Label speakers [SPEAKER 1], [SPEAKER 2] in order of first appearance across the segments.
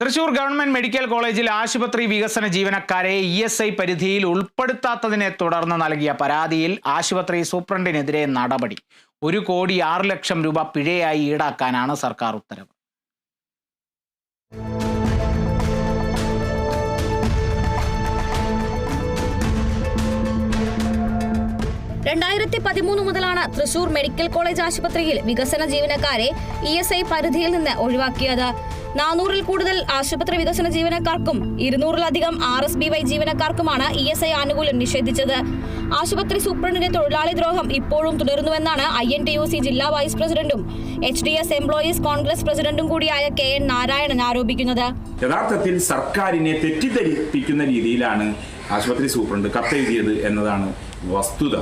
[SPEAKER 1] Thrissur government medical കോളേജിൽ ആശുപത്രി വികസന ജീവനക്കാരെ ഇ എസ് ഐ പരിധിയിൽ ഉൾപ്പെടുത്താത്തതിനെ തുടർന്ന് നൽകിയ പരാതിയിൽ ആശുപത്രി സൂപ്രണ്ടിനെതിരെ നടപടി. ഒരു കോടി ആറ് ലക്ഷം രൂപ പിഴയായി ഈടാക്കാനാണ് സർക്കാർ ഉത്തരവ്.
[SPEAKER 2] രണ്ടായിരത്തി പതിമൂന്ന് മുതലാണ് തൃശൂർ മെഡിക്കൽ കോളേജ് ആശുപത്രിയിൽ വികസന ജീവനക്കാരെ ഇ എസ് ഐ പരിധിയിൽ നിന്ന് ഒഴിവാക്കിയത്. നാനൂറിൽ കൂടുതൽ ആശുപത്രി വികസന ജീവനക്കാർക്കും ഇരുന്നൂറിലധികം ആർ എസ് ബി വൈ ജീവനക്കാർക്കുമാണ് ഇ എസ് ഐ ആനുകൂല്യം നിഷേധിച്ചത്. ആശുപത്രി സൂപ്രണ്ടിന്റെ തൊഴിലാളി ദ്രോഹം ഇപ്പോഴും തുടരുന്നുവെന്നാണ് I N T U C ജില്ലാ വൈസ് പ്രസിഡന്റും H D S employees Congress പ്രസിഡന്റും കൂടിയായ കെ എൻ നാരായണൻ ആരോപിക്കുന്നത്.
[SPEAKER 3] യഥാർത്ഥത്തിൽ സർക്കാരിനെ തെറ്റിദ്ധരിപ്പിക്കുന്ന രീതിയിലാണ് ആശുപത്രി സൂപ്രണ്ട് കത്തെഴുതിയത് എന്നതാണ് വസ്തുത.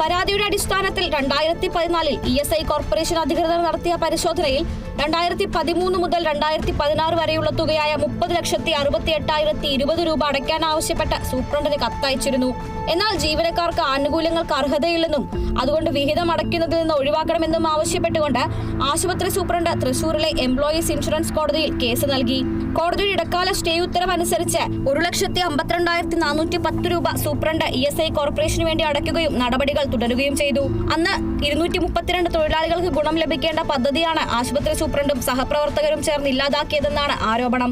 [SPEAKER 2] പരാതിയുടെ അടിസ്ഥാനത്തിൽ രണ്ടായിരത്തി പതിനാലിൽ ഇ എസ് ഐ കോർപ്പറേഷൻ അധികൃതർ നടത്തിയ പരിശോധനയിൽ രണ്ടായിരത്തി പതിമൂന്ന് മുതൽ രണ്ടായിരത്തി പതിനാറ് വരെയുള്ള തുകയായ മുപ്പത് ലക്ഷത്തി അറുപത്തി എട്ടായിരത്തി ഇരുപത് രൂപ അടയ്ക്കാൻ ആവശ്യപ്പെട്ട സൂപ്രണ്ടിന് കത്തയച്ചിരുന്നു. എന്നാൽ ജീവനക്കാർക്ക് ആനുകൂല്യങ്ങൾക്ക് അർഹതയില്ലെന്നും അതുകൊണ്ട് വിഹിതം അടയ്ക്കുന്നതിൽ നിന്ന് ഒഴിവാക്കണമെന്നും ആവശ്യപ്പെട്ടുകൊണ്ട് ആശുപത്രി സൂപ്രണ്ട് തൃശൂരിലെ എംപ്ലോയീസ് ഇൻഷുറൻസ് കോടതിയിൽ കേസ് നൽകി. കോടതിയുടെ ഇടക്കാല സ്റ്റേ ഉത്തരവ് അനുസരിച്ച് ഒരു ലക്ഷത്തി അമ്പത്തിരണ്ടായിരത്തി നാനൂറ്റി പത്ത് രൂപ സൂപ്രണ്ട് ഇ എസ് ഐ കോർപ്പറേഷന് വേണ്ടി അടയ്ക്കുകയും നടപടികൾ തുടരുകയും ചെയ്തു. അന്ന് ഇരുന്നൂറ്റി മുപ്പത്തിരണ്ട് തൊഴിലാളികൾക്ക് ഗുണം ലഭിക്കേണ്ട പദ്ധതിയാണ് ആശുപത്രി സൂപ്രണ്ടും സഹപ്രവർത്തകരും ചേർന്ന് ഇല്ലാതാക്കിയതെന്നാണ് ആരോപണം.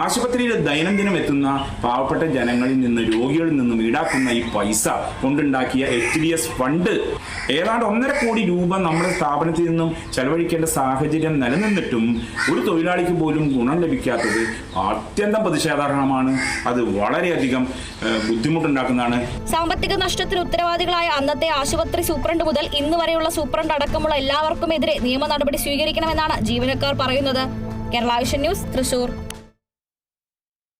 [SPEAKER 3] ആശുപത്രിയിൽ ദൈനംദിനം എത്തുന്ന പാവപ്പെട്ട ജനങ്ങളിൽ നിന്ന് രോഗികളിൽ നിന്നും ഈടാക്കുന്ന ഈ പൈസ കൊണ്ടുണ്ടാക്കിയ എച്ച് ഡി എസ് ഫണ്ട് ഏതാണ്ട് ഒന്നര കോടി രൂപ നമ്മുടെ സ്ഥാപനത്തിൽ നിന്നും ചെലവഴിക്കേണ്ട സാഹചര്യം നിലനിന്നിട്ടും ഒരു തൊഴിലാളിക്ക് പോലും ഗുണം ലഭിക്കാത്തത് അത്യന്തം പ്രതിഷേധാർഹമാണ്. അത് വളരെയധികം ബുദ്ധിമുട്ടുണ്ടാക്കുന്നതാണ്.
[SPEAKER 2] സാമ്പത്തിക നഷ്ടത്തിന് ഉത്തരവാദികളായ അന്നത്തെ ആശുപത്രി സൂപ്രണ്ട് മുതൽ ഇന്ന് വരെയുള്ള സൂപ്രണ്ട് അടക്കമുള്ള എല്ലാവർക്കുമെതിരെ നിയമ നടപടി സ്വീകരിക്കണമെന്നാണ് ജീവനക്കാർ പറയുന്നത്. കേരള ന്യൂസ് തൃശൂർ.